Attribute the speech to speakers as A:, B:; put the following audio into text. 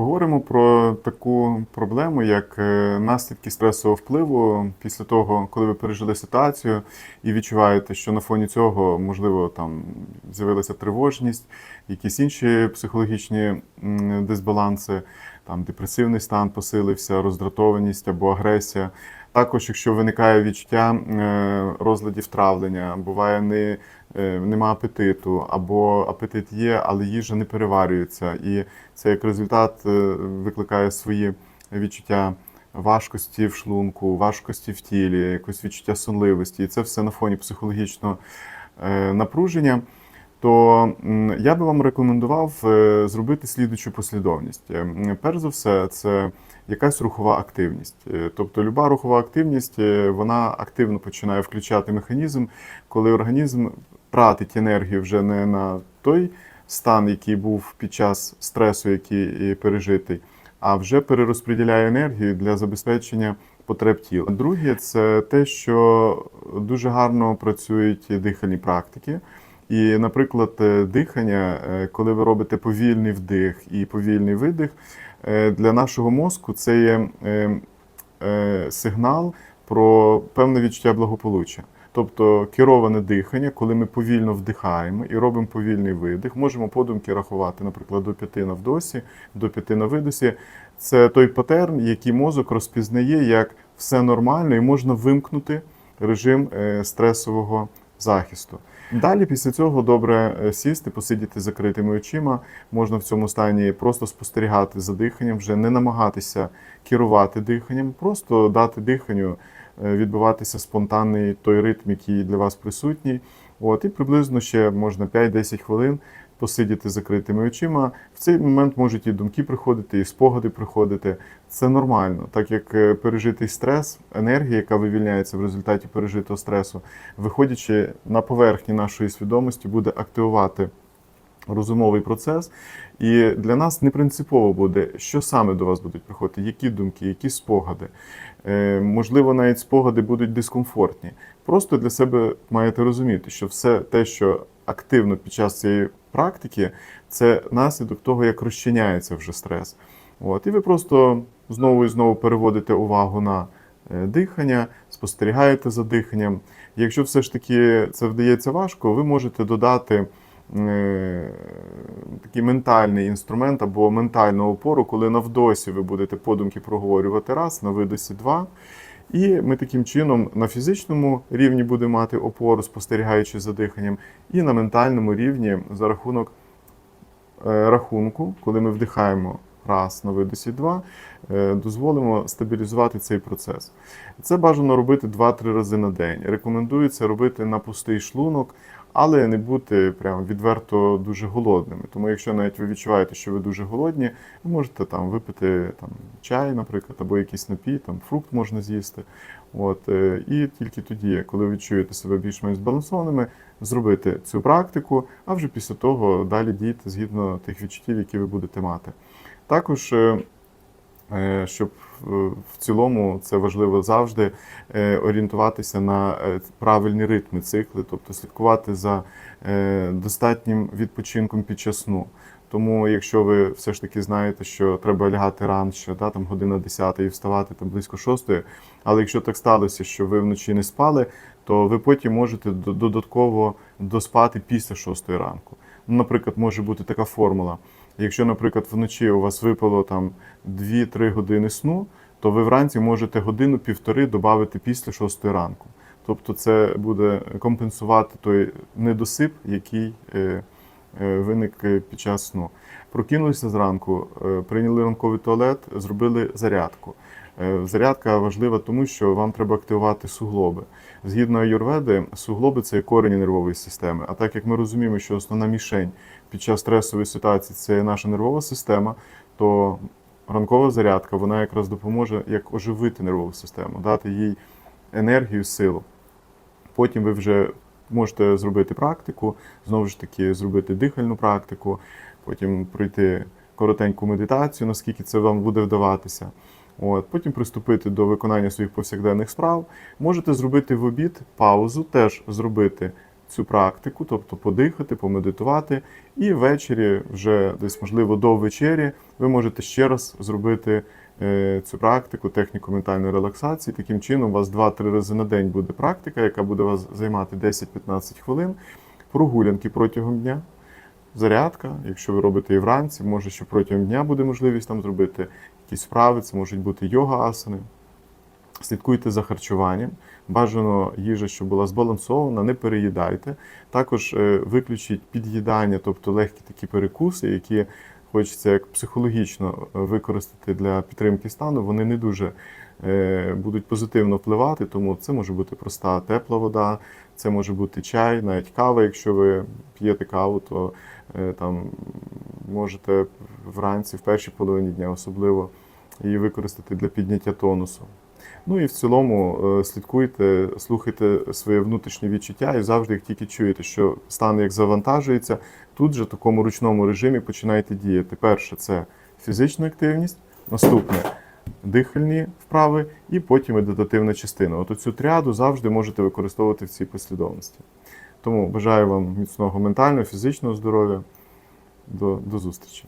A: Поговоримо про таку проблему, як е, наслідки стресового впливу після того, коли ви пережили ситуацію і відчуваєте, що на фоні цього можливо там з'явилася тривожність, якісь інші психологічні дисбаланси, там депресивний стан посилився, роздратованість або агресія. Також, якщо виникає відчуття е, розладів травлення, буває не, е, нема апетиту, або апетит є, але їжа не переварюється. І це як результат е, викликає свої відчуття важкості в шлунку, важкості в тілі, якось відчуття сонливості. І це все на фоні психологічного напруження. То я би вам рекомендував зробити слідучу послідовність. Перш за все, це якась рухова активність. Е, Тобто люба рухова активність е, вона активно починає включати механізм, коли організм тратить енергію вже не на той стан, який був під час стресу, який е, пережитий, а вже перерозподіляє енергію для забезпечення потреб тіла. Друге, це те, що дуже гарно працюють дихальні практики. І, наприклад, е, дихання, е, коли ви робите повільний вдих і повільний видих, е, для нашого мозку це є сигнал про певне відчуття благополуччя. Тобто кероване дихання, коли ми повільно вдихаємо і робимо повільний видих, можемо подумки рахувати, наприклад, до п'яти на вдосі, до п'яти на видосі. Це той патерн, який мозок розпізнає як все нормально, і можна вимкнути режим стресового захисту. Далі після цього добре е, сісти, посидіти закритими очима. Можна в цьому стані просто спостерігати за диханням, вже не намагатися керувати диханням, просто дати диханню е, відбуватися спонтанний той ритм, який для вас присутній. От, і приблизно ще можна 5-10 хвилин посидіти закритими очима. В цей момент можуть і думки приходити, і спогади приходити. Це нормально, так як е, пережитий стрес, енергія, яка вивільняється в результаті пережитого стресу, виходячи на поверхні нашої свідомості, буде активувати розумовий процес. І для нас не принципово буде, що саме до вас будуть приходити, які думки, які спогади. Е, можливо, навіть спогади будуть дискомфортні. Просто для себе маєте розуміти, що все те, що активно під час цієї практики, це наслідок того, як розчиняється вже стрес. От, і ви просто знову і знову переводите увагу на е, дихання, спостерігаєте за диханням. Якщо все ж таки це вдається важко, ви можете додати е, такий ментальний інструмент або ментальну опору, коли на вдосі ви будете подумки проговорювати раз, на видосі два. І ми таким чином на фізичному рівні будемо мати опору, спостерігаючи за диханням, і на ментальному рівні за рахунок е, рахунку, коли ми вдихаємо раз на видосі два, е, дозволимо стабілізувати цей процес. Це бажано робити 2-3 рази на день. Рекомендується робити на пустий шлунок, але не бути прям відверто дуже голодними. Тому, якщо навіть ви відчуваєте, що ви дуже голодні, ви можете там випити там чай, наприклад, або якийсь напій, там фрукт можна з'їсти. От е, і тільки тоді, коли ви відчуєте себе більш-менш збалансованими, зробити цю практику, а вже після того далі дійти згідно тих відчуттів, які ви будете мати. Також. Е, Щоб е, в цілому це важливо завжди е, орієнтуватися на правильні ритми, цикли, тобто слідкувати за достатнім відпочинком під час сну. Тому, якщо ви все ж таки знаєте, що треба лягати раніше, да, там година 10 і вставати там близько 6, але якщо так сталося, що ви вночі не спали, то ви потім можете до- додатково доспати після 6 ранку. Ну, наприклад, може бути така формула. Якщо, наприклад, вночі у вас випало там 2-3 години сну, то ви вранці можете годину-півтори додати після 6 ранку. Тобто це буде компенсувати той недосип, який е, е, виник е, під час сну. Прокинулися зранку, прийняли ранковий туалет, зробили зарядку. Зарядка важлива тому, що вам треба активувати суглоби. Згідно аюрведи, суглоби це корені нервової системи. А так як ми розуміємо, що основна мішень під час стресової ситуації це наша нервова система, то ранкова зарядка вона якраз допоможе як оживити нервову систему, дати їй енергію, силу. Потім ви вже можете зробити практику, знову ж таки, зробити дихальну практику, потім пройти коротеньку медитацію, наскільки це вам буде вдаватися. От, потім приступити до виконання своїх повсякденних справ. Можете зробити в обід паузу, теж зробити цю практику, тобто подихати, помедитувати, і ввечері, вже десь можливо до вечері, ви можете ще раз зробити е, цю практику, техніку ментальної релаксації. Таким чином, у вас 2-3 рази на день буде практика, яка буде вас займати 10-15 хвилин, прогулянки протягом дня. Зарядка, якщо ви робите і вранці, може, що протягом дня буде можливість там зробити якісь вправи, це можуть бути йога-асани. Слідкуйте за харчуванням. Бажано їжа, щоб була збалансована, не переїдайте. Також е, виключіть під'їдання, тобто легкі такі перекуси, які хочеться як психологічно е, використати для підтримки стану. Вони не дуже е, будуть позитивно впливати, тому це може бути проста тепла вода, це може бути чай, навіть кава. Якщо ви п'єте каву, то там можете вранці, в першій половині дня особливо її використати для підняття тонусу. Ну і в цілому е, слідкуйте, слухайте своє внутрішнє відчуття і завжди, як тільки чуєте, що стан як завантажується, тут же в такому ручному режимі починайте діяти. Перше це фізична активність, наступне дихальні вправи, і потім медитативна частина. От цю тріаду завжди можете використовувати в цій послідовності. Тому бажаю вам міцного ментального, фізичного здоров'я. До, до зустрічі!